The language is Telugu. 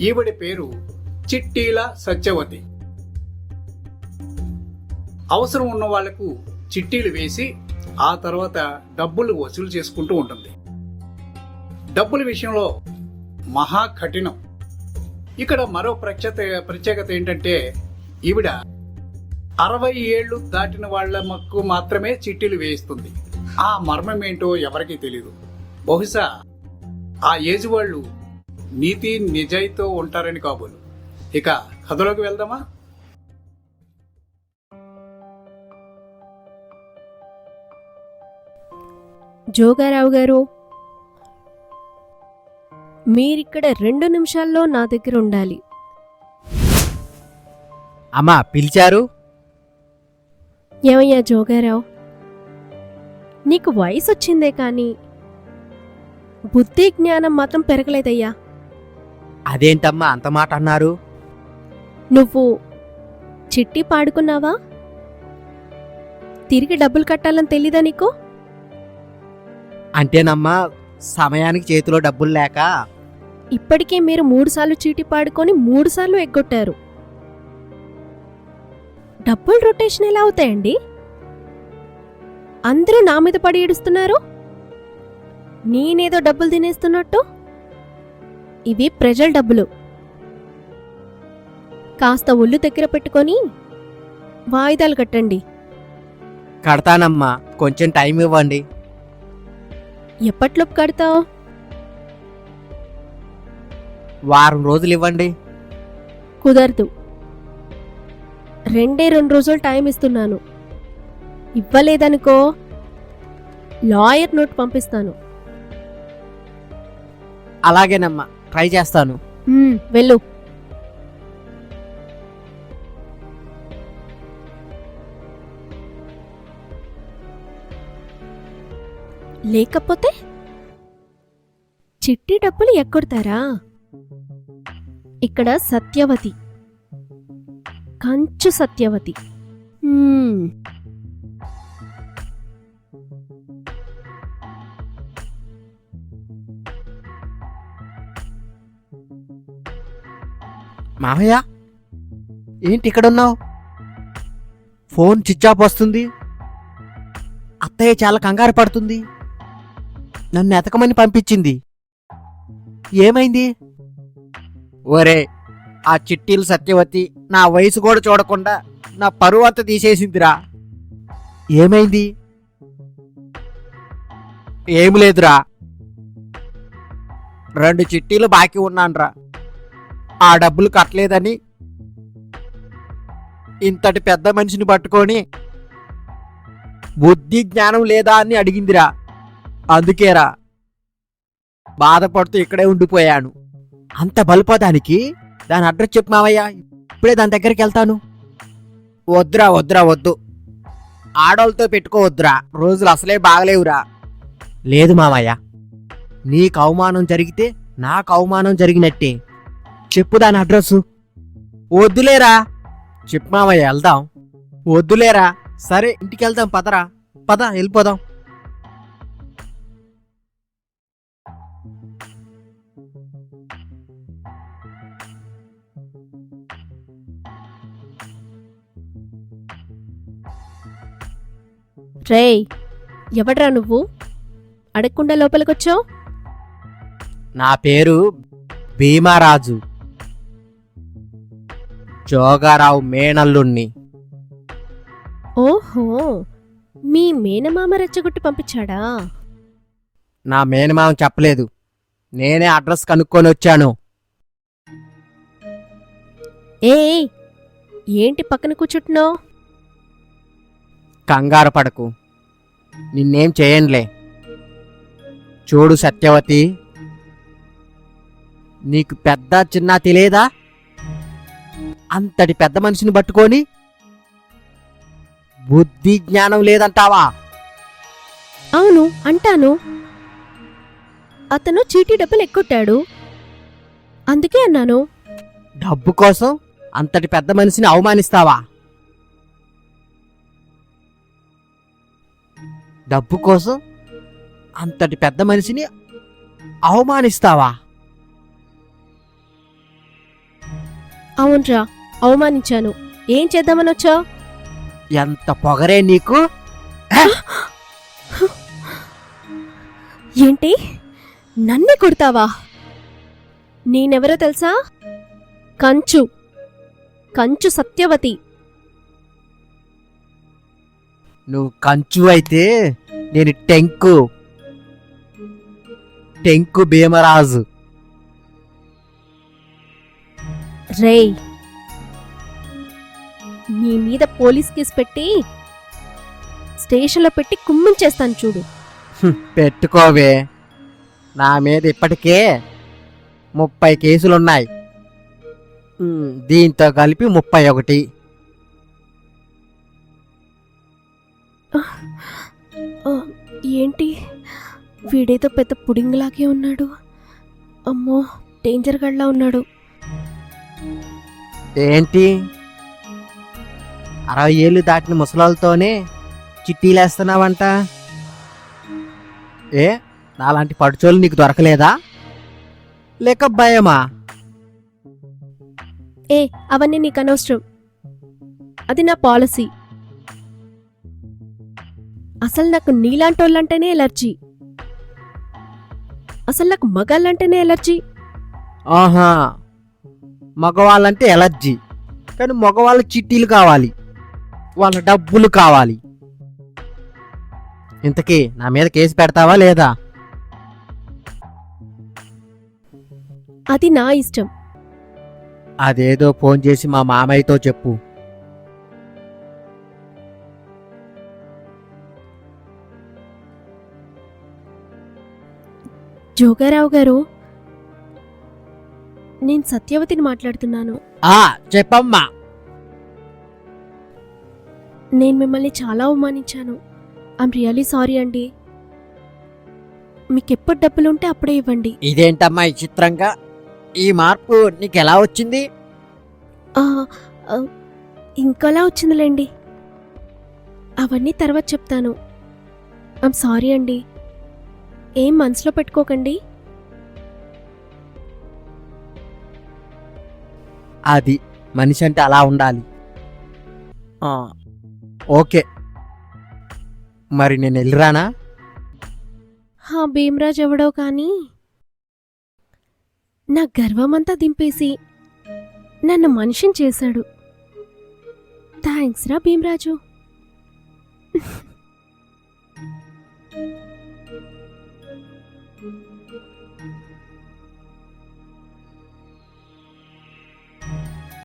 ఈవిడి పేరు చిట్టీల సత్యవతి. అవసరం ఉన్న వాళ్ళకు చిట్టీలు వేసి ఆ తర్వాత డబ్బులు వసూలు చేసుకుంటూ ఉంటుంది. డబ్బుల విషయంలో మహా కఠినం. ఇక్కడ మరో ప్రఖ్యాత ప్రత్యేకత ఏంటంటే ఈవిడ అరవై ఏళ్ళు దాటిన వాళ్ళకు మాత్రమే చిట్టీలు వేయిస్తుంది. ఆ మర్మం ఏంటో ఎవరికీ తెలియదు బహుశా ఆ ఏజ్ వాళ్ళు నీతి నిజాయితీతో ఉంటారని కాబోలు. ఇక కథలోకి వెళ్దామా? జోగారావు గారు మీరిక్కడ రెండు నిమిషాల్లో నా దగ్గర ఉండాలి. అమ్మా పిలిచారు? ఏమయ్యా జోగారావు? నీకు వయసు వచ్చిందే కానీ బుద్ధి జ్ఞానం మాత్రం పెరగలేదయ్యా. అదేంటమ్మా అంత మాట అన్నారు? నువ్వు చిట్టి పాడుకున్నావా? తిరిగి డబ్బులు కట్టాలని తెలీదా నీకు? అంటేనమ్మా సమయానికి చేతిలో డబ్బులు లేక? ఇప్పటికే మీరు మూడుసార్లు చీటీ పాడుకొని మూడుసార్లు ఎగ్గొట్టారు. డబ్బులు రొటేషన్ ఎలా అవుతాయండి? అందరూ నా మీద పడి ఏడుస్తున్నారు? నేనేదో డబ్బులు తినేస్తున్నట్టు? ఇవి ప్రజల డబ్బులు. కాస్త ఒళ్ళు దగ్గర పెట్టుకొని వాయిదాలు కట్టండి. కడతానమ్మా. కొంచెం టైం ఇవ్వండి. ఎప్పట్లోపు కడతావు? వారం రోజులు ఇవ్వండి. కుదరదు. రెండే రెండు రోజులు టైం ఇస్తున్నాను. ఇవ్వలేదనుకో లాయర్ నోట్ పంపిస్తాను. అలాగేనమ్మా. ట్రై చేస్తాను. వెళ్ళు. లేకపోతే చిట్టి డబ్బులు ఎక్కొడతారా ఇక్కడ సత్యవతి. కంచు సత్యవతి. మామయ్య ఏంటి ఇక్కడ ఉన్నావు ఫోన్ చిచ్చాప్ వస్తుంది. అత్తయ్య చాలా కంగారు పడుతుంది. నన్ను ఎతకమని పంపించింది. ఏమైంది? ఒరే ఆ చిట్టీలు సత్యవతి నా వయసు కూడా చూడకుండా నా పరువు అంతా తీసేసిందిరా. ఏమైంది? ఏం లేదురా. రెండు చిట్టీలు బాకీ ఉన్నాన్రా. ఆ డబ్బులు కట్టలేదని ఇంతటి పెద్ద మనిషిని పట్టుకొని బుద్ధి జ్ఞానం లేదా అని అడిగిందిరా. అందుకేరా బాధపడుతూ ఇక్కడే ఉండిపోయాను. అంత బలిపోదానికి దాని అడ్రస్ చెప్పు మావయ్య. ఇప్పుడే దాని దగ్గరికి వెళ్తాను. వద్దురా వద్దురా వద్దు. ఆడోళ్ళతో పెట్టుకోవద్దురా. రోజులు అసలే బాగలేవురా. లేదు మావయ్య. నీకు అవమానం జరిగితే నాకు అవమానం జరిగినట్టే. చెప్పు దాని అడ్రస్ వద్దులేరా. చెప్పు మావయ్య వెళ్దాం. వద్దులేరా. సరే ఇంటికి వెళ్దాం పదరా. పద వెళ్ళిపోదాం. రేయ్ ఎవడ్రా నువ్వు? అడగకుండా లోపలికొచ్చావు? నా పేరు భీమారాజు. జోగారావు మేనల్లుణ్ణి. ఓహో మీ మేనమామ రెచ్చగొట్టి పంపించాడా? నా మేనమామ చెప్పలేదు. నేనే అడ్రస్ కనుక్కొని వచ్చాను. ఏ ఏంటి పక్కన కూర్చుంటున్నావు? కంగారు పడకు. నిన్నేం చేయండిలే చూడు సత్యవతి నీకు పెద్ద చిన్న తెలియదా? అంతటి పెద్ద మనిషిని పట్టుకొని బుద్ధి జ్ఞానం లేదంటావా? అవును అంటాను. అతను చీటీ డబ్బులు ఎక్కొట్టాడు. అందుకే అన్నాను. డబ్బు కోసం అంతటి పెద్ద మనిషిని అవమానిస్తావా? డబ్బు కోసం అంతటి పెద్ద మనిషిని అవమానిస్తావా? అవునరా. అవమానించాను. ఏం చేద్దామని వచ్చావు? ఎంత పొగరే నీకు? ఏంటి? నన్నే కొడతావా? నేనెవరో తెలుసా? కంచు. కంచు సత్యవతి. నువ్వు కంచు అయితే నేను టెంకు. టెంకు భీమరాజు. రేయ్ మీద పోలీస్ కేసు పెట్టి స్టేషన్లో పెట్టి కుమ్మించేస్తాను చూడు. పెట్టుకోవే. నా మీద ఇప్పటికే ముప్పై కేసులున్నాయి. దీంతో కలిపి ముప్పై ఒకటి. ఏంటి? వీడేదో పెద్ద పుడింగ్లాగే ఉన్నాడు. అమ్మో డేంజర్ గడ్లా ఉన్నాడు. ఏంటి? అరవై ఏళ్ళు దాటిన ముసలాలతోనే చిట్టీలేస్తున్నావంట? ఏ? నాలాంటి పడుచోళ్ళు నీకు దొరకలేదా? లేక భయమా? ఏ అవన్నీ నీకు అనవసరం. అది నా పాలసీ. అసలు నాకు నీలాంటోళ్ళంటేనే ఎలర్జీ. అసలు నాకు మగాళ్ళంటేనే ఎలర్జీ. ఆహా మగవాళ్ళంటే ఎలర్జీ. కానీ మగవాళ్ళ చిట్టీలు కావాలి. వాళ్ళ డబ్బులు కావాలి. ఇంతకీ నా మీద కేసు పెడతావా లేదా? అది నా ఇష్టం. అదేదో ఫోన్ చేసి మా మామయ్యతో చెప్పు. జోగారావు గారు నేను సత్యవతిని మాట్లాడుతున్నాను. ఆ చెప్పమ్మా. నేను మిమ్మల్ని చాలా అవమానించాను. ఐమ్ రియలీ సారీ అండి. మీకు ఎప్పుడు డబ్బులుంటే అప్పుడే ఇవ్వండి. ఇదేంటమ్మా ఈ చిత్రంగా? ఈ మార్పు నీకు ఎలా వచ్చింది? ఆ, ఆ, ఇంకోలా వచ్చిందిలేండి. అవన్నీ తర్వాత చెప్తాను. ఐమ్ సారీ అండి. ఏం మనసులో పెట్టుకోకండి. అది మనిషి అంటే అలా ఉండాలి. ఆ, ఓకే. మరి నేను వెళ్ళిరానా? హా భీమరాజ్ ఎవడో కానీ. నా గర్వమంతా దింపేసి నన్ను మనిషిని చేశాడు. థ్యాంక్స్ రా భీమరాజు.